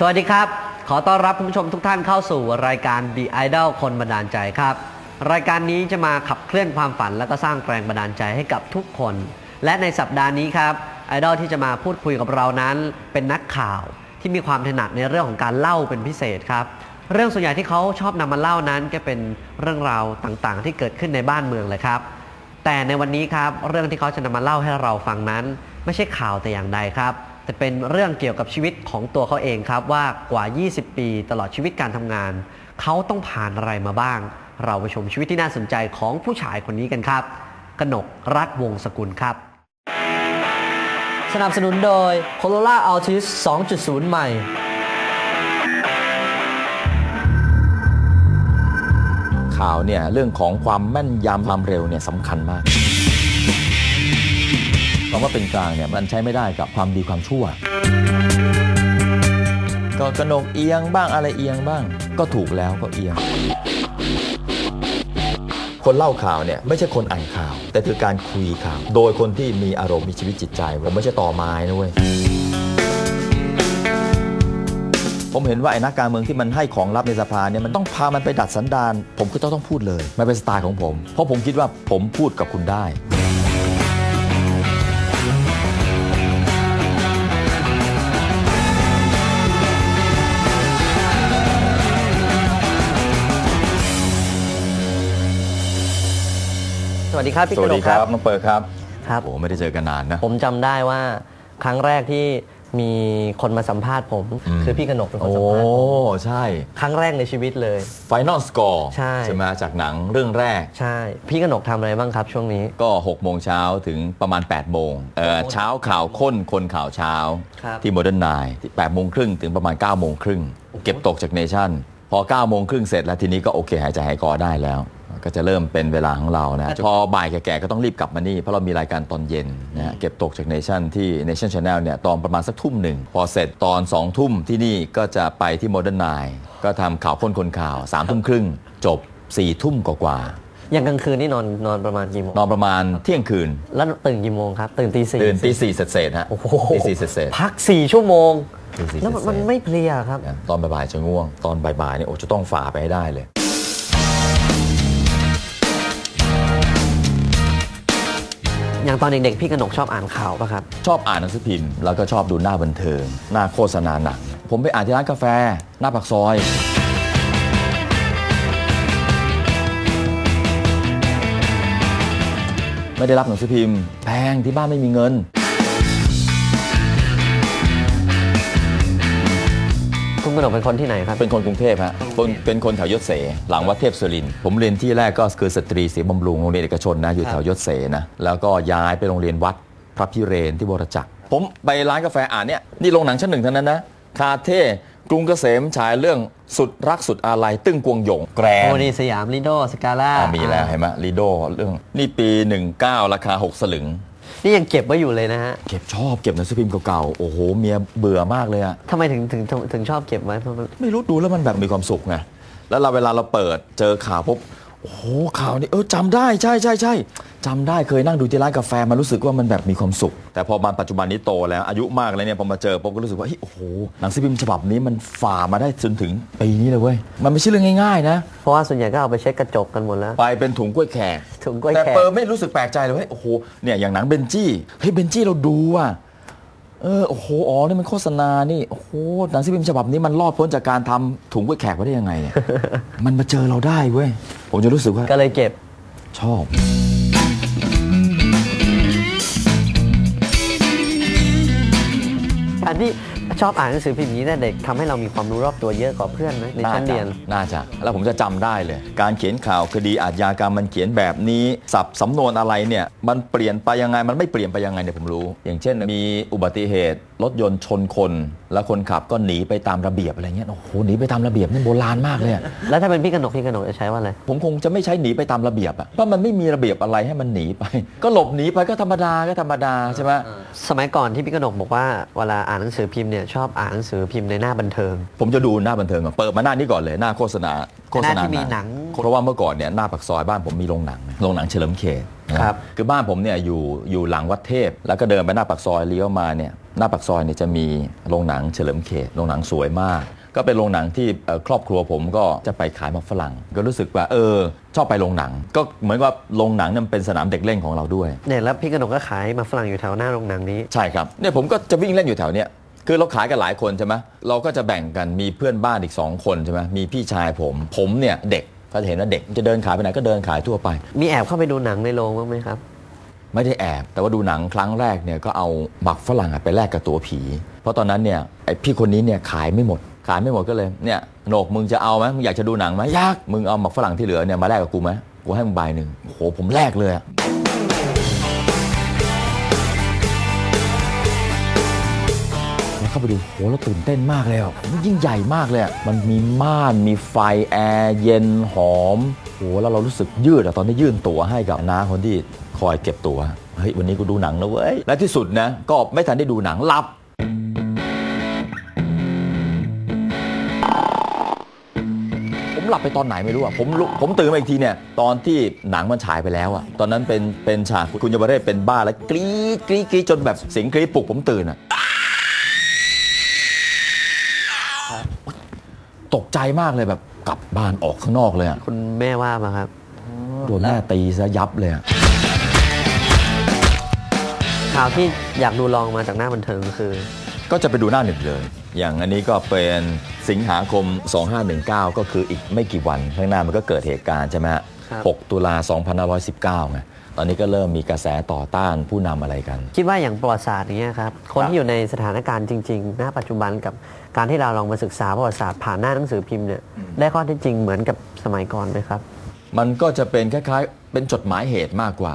สวัสดีครับ ขอต้อนรับคุณผู้ชมทุกท่านเข้าสู่รายการ The Idol คนบันดาลใจครับ รายการนี้จะมาขับเคลื่อนความฝัน และก็สร้างแรงบันดาลใจให้กับทุกคน และในสัปดาห์นี้ครับไอดอลที่จะมาพูดคุยกับเรานั้น เป็นนักข่าวที่มีความถนัดในเรื่องของการเล่าเป็นพิเศษครับ เรื่องส่วนใหญ่ที่เขาชอบนำมาเล่านั้น ก็เป็นเรื่องราวต่างๆ ที่เกิดขึ้นในบ้านเมืองเลยครับ แต่ในวันนี้ครับเรื่องที่เขาจะนำมาเล่าให้เราฟังนั้น ไม่ใช่ข่าวแต่อย่างใดครับ แต่เป็นเรื่องเกี่ยวกับชีวิตของตัวเขาเองครับว่ากว่า 20 ปีตลอดชีวิตการทำงาน เขาต้องผ่านอะไรมาบ้าง เราไปชมชีวิตที่น่าสนใจของผู้ชายคนนี้กันครับ กนกรัฐวงศ์สกุลครับ สนับสนุนโดย Corolla Altis 2.0 ใหม่ ข่าวเนี่ยเรื่องของความแม่นยำความเร็วเนี่ยสำคัญมาก คำว่าเป็นกลางเนี่ยมันใช้ไม่ได้กับความดีความชั่ว ก็กระนกเอียงบ้างอะไรเอียงบ้าง ก็ถูกแล้วก็เอียง คนเล่าข่าวเนี่ยไม่ใช่คนอ่านข่าว แต่คือการคุยข่าว โดยคนที่มีอารมณ์มีชีวิตจิตใจผมไม่ใช่ต่อไม้นะเว้ยผมเห็นว่าไอ้นักการเมืองที่มันให้ของลับในสภาเนี่ยมันต้องพามันไปดัดสันดาน ผมก็ต้องต้องพูดเลย มันเป็นสไตล์ของผม เพราะผมคิดว่าผมพูดกับคุณได้ วัสดีครับพี่สกวัสนดีกคครัรับบน้องเปิร์ครับครับ โอ้ไม่ได้เจอกันนานนะ ผมจำได้ว่าครั้งแรกที่มีคนมาสัมภาษณ์ผม อืม คือพี่กนกเป็นคนโอ้สัมภาษณ์ผมใช่ ครั้งแรกในชีวิตเลย Final Score ใช่ ไหมจากหนังเรื่องแรก ใช่ พี่กนกทำอะไรบ้างครับช่วงนี้ ก็ 6 โมงเช้าถึงประมาณ 8 โมงเอ่อเช้าข่าวค้นคนข่าวเช้า ครับ ที่โมเดิร์นไนที่8โมงครึ่งถึงประมาณ 9 โมงครึ่ง เก็บตกจากเนชั่น พอ 9 โมงครึ่งเสร็จแล้วทีนี้ก็โอเคหายใจหายคอได้แล้ว ก็จะเริ่มเป็นเวลาของเรานะพอบ่ายแก่ๆก็ต้องรีบกลับมานี่ เพราะเรามีรายการตอนเย็นนะฮะเก็บตกจากเนชั่นที่เนชั่นชาแนลเนี่ยตอนประมาณสักทุ่มหนึ่ง พอเสร็จตอน2ทุ่มที่นี่ก็จะไปที่โมเดิร์นไนก็ทำข่าวค้นคนข่าว3ทุ่มครึ่ง จบ4ทุ่มกว่าๆอย่างกลางคืนนี่นอนนอนประมาณกี่โมงนอนประมาณเที่ยงคืน แล้วตื่นกี่โมงครับ ตื่นตีสี่ตื่นตีสี่เสร็จๆฮะโอ้โหตีสี่เสร็จพักสี่ชั่วโมงตีสี่แล้วมันเสร็จๆมันไม่เพลียครับๆตอนบ่ายๆจะง่วง ตอนบ่ายๆเนี่ยโอ้จะต้องฝ่าไปให้ได้เลย อย่างตอนเด็กๆพี่กนกชอบอ่านข่าวป่ะครับ ชอบอ่านหนังสือพิมพ์แล้วก็ชอบดูหน้าบันเทิง หน้าโฆษณาหนัง ผมไปอ่านที่ร้านกาแฟ หน้าปากซอยไม่ได้รับหนังสือพิมพ์แพงที่บ้านไม่มีเงิน คุณกนกเป็นคนที่ไหนครับ เป็นคนกรุงเทพฮะคนเป็นคนแถวยศเส หลังวัดเทพสุรินทร์ผมเรียนที่แรกก็คือสตรีศรีบำรุงโรงเรียนเอกชนนะอยู่แถวยศเสนะแล้วก็ย้ายไปโรงเรียนวัดพระพิเรนที่บรจักร ผมไปร้านกาแฟอ่านเนี่ยนี่โรงหนังชั้นหนึ่งเท่านั้นนะคาเท่กรุงเกษมฉายเรื่องสุดรักสุดอาลัยตึ้งกวงหยงแกรนโอ้นี่สยามลิโดสกาล่าอะมีแล้วเห็นไหมลีโดเรื่องนี่ปี 19 ราคา 6 สลึง นี่ยังเก็บไว้อยู่เลยนะฮะเก็บชอบเก็บหนังสือพิมพ์เก่าๆ โอ้โห เมียเบื่อมากเลยอะทำไมถึงถึงถึงถึงชอบเก็บไว้เพราะมันไม่รู้ดูแล้วมันแบบมีความสุขไง แล้วเราเวลาเราเปิดเจอข่าวปุ๊บ โอ้โหข่าวนี้เออจำได้ใช่ใช่ใช่จำได้เคยนั่งดูที่ร้านกาแฟมันรู้สึกว่ามันแบบมีความสุข แต่พอมาปัจจุบันนี้โตแล้วอายุมากแล้วเนี่ยพอมาเจอปุ๊บก็รู้สึกว่าเฮ้ยโอ้โหหนังสือพิมพ์ฉบับนี้มันฝ่ามาได้จนถึงปีนี้เลยเว้ยมันไม่ใช่เรื่องง่ายๆนะเพราะว่าส่วนใหญ่ก็เอาไปเช็ดกระจกกันหมดแล้ว ไปเป็นถุงกล้วยแขกถุงกล้วยแต่แขกเปิร์ไม่รู้สึกแปลกใจเลยว่าเฮ้ยโอ้โหเนี่ยอย่างหนังเบนจี้เฮ้ยเบนจี้เราดูอะเออโอ้โหอ๋อนี่มันโฆษณานี่โอ้โหหนังสือพิมพ์ฉบับนี้มันรอดพ้นจากการทำถุงกล้วยแขกมาได้ยังไงเนี่ยมันมาเจอเราได้เว้ย ผมจะรู้สึกว่าก็เลยเก็บชอบ การที่ ชอบอ่านหนังสือพิมพ์อย่างนี้แต่เด็กทำให้เรามีความรู้รอบตัวเยอะกว่าเพื่อนไหมในชั้นเรียน น่าจะ แล้วผมจะจำได้เลย การเขียนข่าวคดีอาชญากรรมมันเขียนแบบนี้สับสำนวนอะไรเนี่ยมันเปลี่ยนไปยังไงมันไม่เปลี่ยนไปยังไงเนี่ยผมรู้ อย่างเช่น มีอุบัติเหตุรถยนต์ชนคน แล้วคนขับก็หนีไปตามระเบียบอะไรเงี้ยโอ้โหหนีไปตามระเบียบนี่โบราณมากเลยอะแล้วถ้าเป็นพี่กนกพี่กนกจะใช้ว่าอะไรผมคงจะไม่ใช้หนีไปตามระเบียบอะเพราะมันไม่มีระเบียบอะไรให้มันหนีไป ก็หลบหนีไปก็ธรรมดาก็ธรรมดาใช่ไหมสมัยก่อนที่พี่กนกบอกว่าเวลาอ่านหนังสือพิมพ์เนี่ยชอบอ่านหนังสือพิมพ์ในหน้าบันเทิง ผมจะดูหน้าบันเทิงก่อนเปิดมาหน้านี้ก่อนเลยหน้าโฆษณาโฆษณาหน้าที่มีหนังเพราะว่าเมื่อก่อนเนี่ยหน้าปากซอยบ้านผมมีโรงหนังโรงหนังเฉลิมเขตนะครับคือบ้านผมเนี่ยอยู่อยู่หลังวัดเทพ แล้วก็เดินไปหน้าปากซอยเลี้ยวมาเนี่ยหน้าปากซอยเนี่ยจะมีโรงหนังเฉลิมเขตโรงหนังสวยมาก ก็เป็นโรงหนังที่เอ่อครอบครัวผมก็จะไปขายหมาฝรั่ง ก็รู้สึกว่าเออชอบไปโรงหนัง ก็เหมือนกับโรงหนังเนี่ยมันเป็นสนามเด็กเล่นของเราด้วยเนี่ยแล้วพี่กนกก็ขายหมาฝรั่งอยู่แถวหน้าโรงหนังนี้ใช่ครับเนี่ยผมก็จะวิ่งเล่นอยู่แถวเนี้ย คือเราขายกันหลายคนใช่ไหมเราก็จะแบ่งกันมีเพื่อนบ้านอีกสองคนใช่ไหมมีพี่ชายผม ผมเนี่ยเด็กก็จะเห็นว่าเด็กจะเดินขายไปไหนก็เดินขายทั่วไป มีแอบเข้าไปดูหนังในโรงบ้างไหมครับ ไม่ได้แอบ แต่ว่าดูหนังครั้งแรกเนี่ยก็เอาหมักฝรั่งอะไปแลกกับตัวผี เพราะตอนนั้นเนี่ยไอพี่คนนี้เนี่ยขายไม่หมด ขายไม่หมดก็เลยเนี่ยโหนกมึงจะเอาไหมมึงอยากจะดูหนังไหมอยากมึงเอาหมักฝรั่งที่เหลือเนี่ยมาแลกกับกูไหมกูให้มึงใบหนึ่งโอ้โหผมแลกเลยอะาไปดูโหแล้วตื่นเต้นมากเลยอะมันยิ่งใหญ่มากเลยอะมันมีม่านมีไฟแอร์เย็นหอมโหแล้วเรารู้สึกยืดอะตอนที่ยื่นตั๋วให้กับน้าคนที่คอยเก็บตั๋วเฮ้ยวันนี้กูดูหนังนะเว้ยและที่สุดนะก็ไม่ทันได้ดูหนังหลับ ผมหลับไปตอนไหนไม่รู้อะผมลุกผมตื่นมาอีกทีเนี่ยตอนที่หนังมันฉายไปแล้วอะตอนนั้นเป็นเป็นฉากคุณยมเรศเป็นบ้าแล้วกรี๊ดกรี๊ดกรี๊ดจนแบบเสียงกรี๊ดปลุกผมตื่นอะ ตกใจมากเลยแบบกลับบ้านออกข้างนอกเลยอะคุณแม่ว่ามาครับ โดนแม่ตีซะยับเลยอะข่าวที่อยากดูลองมาจากหน้าบันเทิงคือ ก็จะไปดูหน้าหนึ่งเลย อย่างอันนี้ก็เป็นสิงหาคม 2519 ก็คืออีกไม่กี่วันข้างหน้ามันก็เกิดเหตุการณ์ใช่ไหมฮะครับ 6ตุลา2519ไง ตอนนี้ก็เริ่มมีกระแสต่อต้านผู้นำอะไรกัน คิดว่าอย่างประวัติศาสตร์อย่างเงี้ยครับ คนที่อยู่ในสถานการณ์จริงๆณปัจจุบันกับการที่เราลองมาศึกษาประวัติศาสตร์ผ่านหน้าหนังสือพิมพ์เนี่ยได้ข้อเท็จจริงเหมือนกับสมัยก่อนไหมครับ มันก็จะเป็นคล้ายๆ เป็นจดหมายเหตุมากกว่า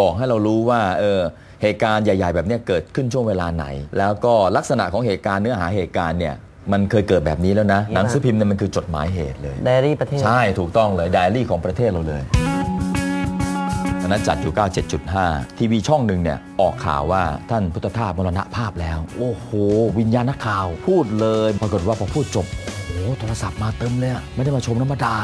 บอกให้เรารู้ว่าเออเหตุการณ์ใหญ่ ๆ แบบเนี้ยเกิดขึ้นช่วงเวลาไหน แล้วก็ลักษณะของเหตุการณ์เนื้อหาเหตุการณ์เนี่ยมันเคยเกิดแบบนี้แล้วนะหนังสือพิมพ์เนี่ยมันคือจดหมายเหตุเลยไดอารี่ประเทศใช่ถูกต้องเลยไดอารี่ของประเทศเราเลย อันนั้นจัดอยู่ 97.5 ทีวีช่องหนึ่งเนี่ยออกข่าวว่าท่านพุทธทาสมรณภาพแล้ว โอ้โห วิญญาณนักข่าวพูดเลย ปรากฏว่าพอพูดจบ โอ้โหโทรศัพท์มาเติมเลยอะไม่ได้มาชมน้ำมาดา